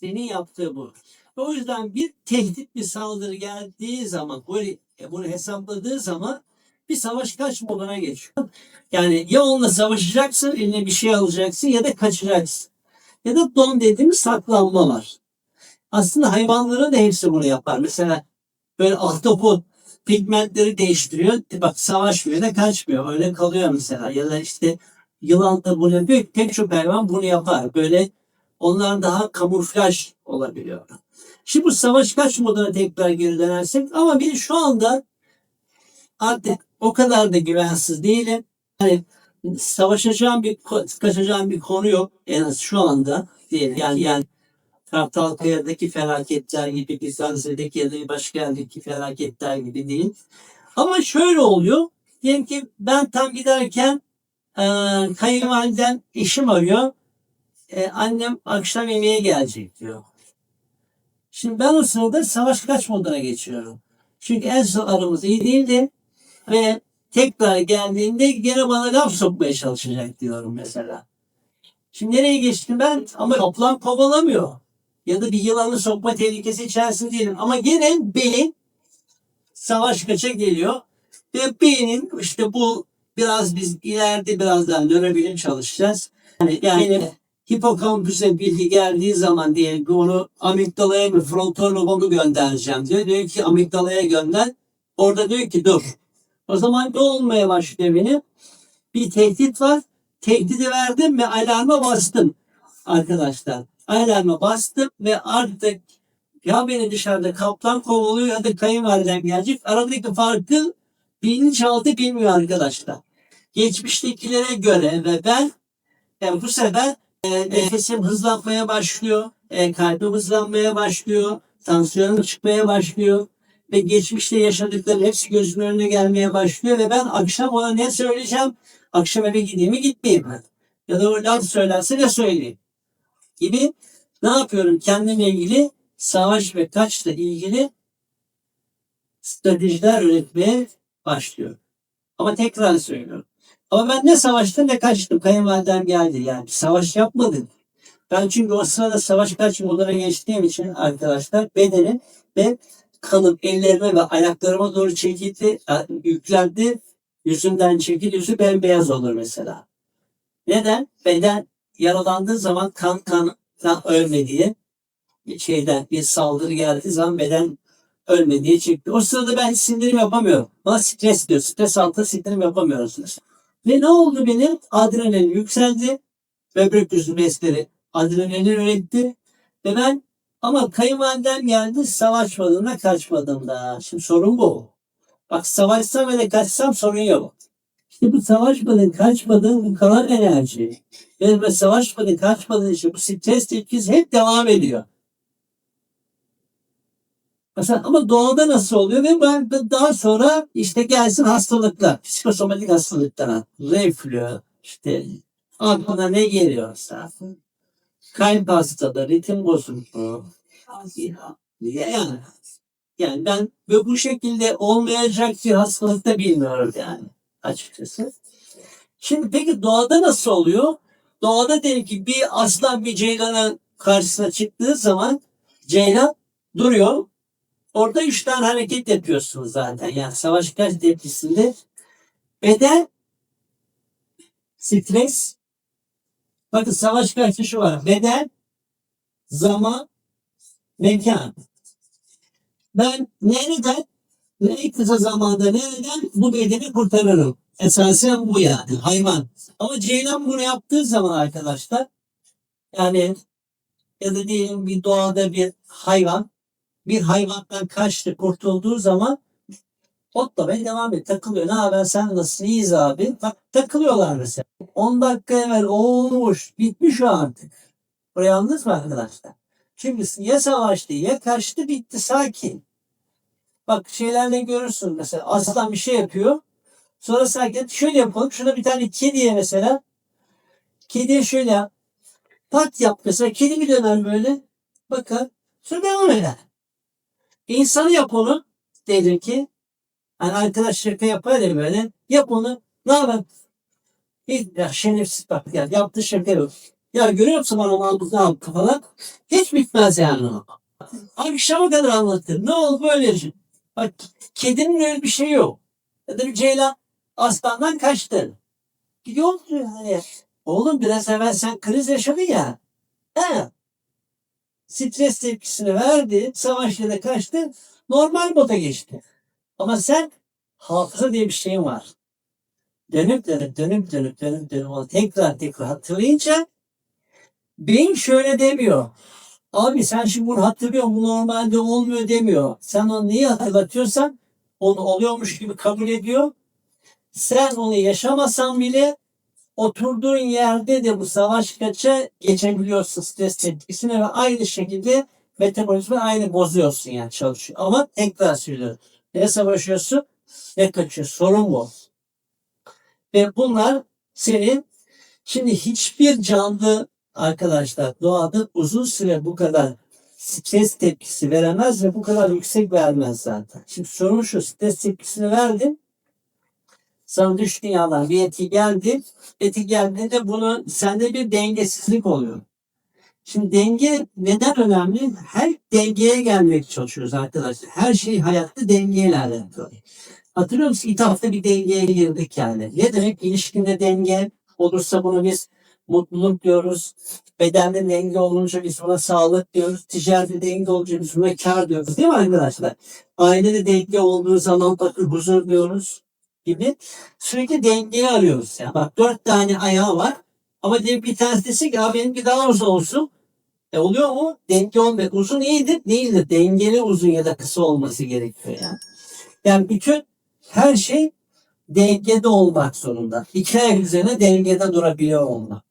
Senin yaptığı bu. O yüzden bir tehdit bir saldırı geldiği zaman böyle e, bunu hesapladığı zaman bir savaş kaç moduna geçiyor. Yani ya onunla savaşacaksın, eline bir şey alacaksın ya da kaçacaksın. Ya da don dediğimiz saklanma var. Aslında hayvanların da hepsi bunu yapar. Mesela böyle ahtapot pigmentleri değiştiriyor. Bak savaşmıyor da kaçmıyor. Öyle kalıyor mesela. Ya da işte yılan da bunu yapıyor. Pek çok hayvan bunu yapar. Böyle onlar daha kamuflaj olabiliyor. Şimdi bu savaş kaç moduna tekrar geri dönersek ama bir şu anda artık o kadar da güvensiz değilim. Hani savaşacağım bir kaçacağım bir konu yok en az şu anda diyelim. Yani yani Kartalkaya'daki felaketler gibi, Bizans'daki ya da başka yerdeki felaketler gibi değil. Ama şöyle oluyor. Diyelim ki ben tam giderken e, kayınvaliden eşim arıyor. E, annem akşam yemeğe gelecek diyor. Şimdi ben o sırada savaş kaç moduna geçiyorum. Çünkü en son aramız iyi değildi. Ve tekrar geldiğinde gene bana laf sokmaya çalışacak diyorum mesela. Şimdi nereye geçtim ben? Ama kaplan kovalamıyor. Ya da bir yılanı sokma tehlikesi içerisinde değilim. Ama gene beyin savaş kaça geliyor. Ve beynin işte bu biraz biz ileride birazdan nörobilim çalışacağız. Yani, yani hipokampüse bilgi geldiği zaman diye onu amigdalaya mı frontal loba mı göndereceğim diyor. Diyor ki amigdalaya gönder. Orada diyor ki dur. O zaman ne olmaya başlıyor benim? Bir tehdit var. Tehdidi verdim ve alarma bastım arkadaşlar. Alarma bastım ve artık ya beni dışarıda kaplan kovalıyor ya da kayınvalidem gelecek. Aradaki farkı bilinçaltı bilmiyor arkadaşlar. Geçmiştekilere göre ve ben yani bu sefer e, nefesim hızlanmaya başlıyor. E, kalbim hızlanmaya başlıyor. Tansiyonum çıkmaya başlıyor. Ve geçmişte yaşadıklarım hepsi gözümün önüne gelmeye başlıyor. Ve ben akşam ona ne söyleyeceğim? Akşam eve gideyim mi gitmeyeyim mi? Ya da o laf söylerse ne söyleyeyim? Gibi ne yapıyorum? Kendimle ilgili savaş ve kaçla ilgili stratejiler üretmeye başlıyorum. Ama tekrar söylüyorum. Ama ben ne savaştım ne kaçtım. Kayınvalidem geldi yani. Savaş yapmadım. Ben çünkü o sırada savaş kaç moduna geçtiğim için arkadaşlar bedenim ve kanım ellerime ve ayaklarıma doğru çekildi, yüklendi. Yüzümden çekil, yüzü bembeyaz olur mesela. Neden? Beden yaralandığı zaman kan kandan ölmediği şeyden bir saldırı geldiği zaman beden ölmediği çıktı. O sırada ben sindirim yapamıyorum. Bana stres diyor. Stres altında sindirim yapamıyorsunuz. Ve ne oldu benim? Adrenalin yükseldi. Böbrek yüzü bezleri adrenalin üretti. Ve ben ama kayınvalidem geldi savaşmadım da kaçmadım da. Şimdi sorun bu. Bak savaşsam ve de kaçsam sorun yok. İşte bu savaşmadın, kaçmadın bu kalan enerji. Ve savaşmadın, kaçmadın işte bu stres tepkisi hep devam ediyor. Mesela ama doğada nasıl oluyor ve ben daha sonra işte gelsin hastalıklar, psikosomatik hastalıklar, reflü, işte aklına ne geliyorsa, kalp hastalığı, ritim bozukluğu, yani, yani ben ve bu şekilde olmayacak bir hastalık da bilmiyorum yani açıkçası. Şimdi peki doğada nasıl oluyor? Doğada diyelim ki bir aslan bir ceylanın karşısına çıktığı zaman ceylan duruyor. Orada üç tane hareket yapıyorsunuz zaten. Yani savaş kaç tepkisinde beden stres bakın savaş kaçı şu var. Beden zaman mekan. Ben nereden ne kısa zamanda nereden bu bedeni kurtarırım. Esasen bu yani hayvan. Ama Ceylan bunu yaptığı zaman arkadaşlar yani ya da diyelim bir doğada bir hayvan bir hayvandan kaçtı kurtulduğu zaman otlamaya devam et. Takılıyor. Ne haber sen nasılsın? Abi. Bak takılıyorlar mesela. 10 dakika evvel olmuş. Bitmiş o artık. Buraya yalnız mı arkadaşlar? Çünkü ya savaştı ya kaçtı bitti sakin. Bak şeylerle görürsün mesela aslan bir şey yapıyor. Sonra sakin şöyle yapalım. Şurada bir tane kediye mesela. Kediye şöyle. Pat yap mesela. Kedi bir döner böyle. Bakar. Sonra devam eder. İnsanı yap onu. Dedim ki hani arkadaş şaka yapar ya böyle. Yap onu. Ne haber? Hiç ya şerefsiz bak ya. Yaptığı şaka yok. Ya görüyor musun bana mağduzdan falan? Hiç bitmez yani o. Akşama kadar anlatır. Ne oldu böyle şey? Bak kedinin öyle bir şey yok. Ya ceylan aslandan kaçtı. Gidiyor musun hani? Oğlum biraz evvel sen kriz yaşadın ya. He. Stres tepkisini verdi. Savaş yerine kaçtı. Normal moda geçti. Ama sen hafıza diye bir şeyin var. Dönüp dönüp dönüp dönüp dönüp dönüp onu tekrar tekrar hatırlayınca beyin şöyle demiyor. Abi sen şimdi bunu hatırlıyorsun bu normalde olmuyor demiyor. Sen onu neyi hatırlatıyorsan onu oluyormuş gibi kabul ediyor. Sen onu yaşamasan bile oturduğun yerde de bu savaş kaça geçebiliyorsun stres tepkisine ve aynı şekilde metabolizma aynı bozuyorsun yani çalışıyor. Ama tekrar söylüyorum. Ne savaşıyorsun ne kaçıyorsun. Sorun bu. Ve bunlar senin şimdi hiçbir canlı arkadaşlar doğada uzun süre bu kadar stres tepkisi veremez ve bu kadar yüksek vermez zaten. Şimdi sorun şu stres tepkisini verdin. Sana dış dünyadan bir etki geldi. Etki geldiğinde bunu sende bir dengesizlik oluyor. Şimdi denge neden önemli? Her dengeye gelmek çalışıyoruz arkadaşlar. Her şey hayatta dengeyle alakalı. Hatırlıyor musun? İlk hafta bir dengeye girdik yani. Ne demek? İlişkinde denge olursa bunu biz mutluluk diyoruz. Bedende denge olunca biz buna sağlık diyoruz. Ticarette denge olunca biz buna kar diyoruz. Değil mi arkadaşlar? Ailede denge olduğu zaman bakın huzur diyoruz gibi. Sürekli dengeyi arıyoruz. Yani bak dört tane ayağı var. Ama diye bir tanesi desin ki abi benimki daha uzun olsun. E oluyor mu? Denge olmuyor. Uzun iyidir, değildir. Dengeli uzun ya da kısa olması gerekiyor yani. Yani bütün her şey dengede olmak zorunda. İki ayak üzerine dengede durabiliyor olmak.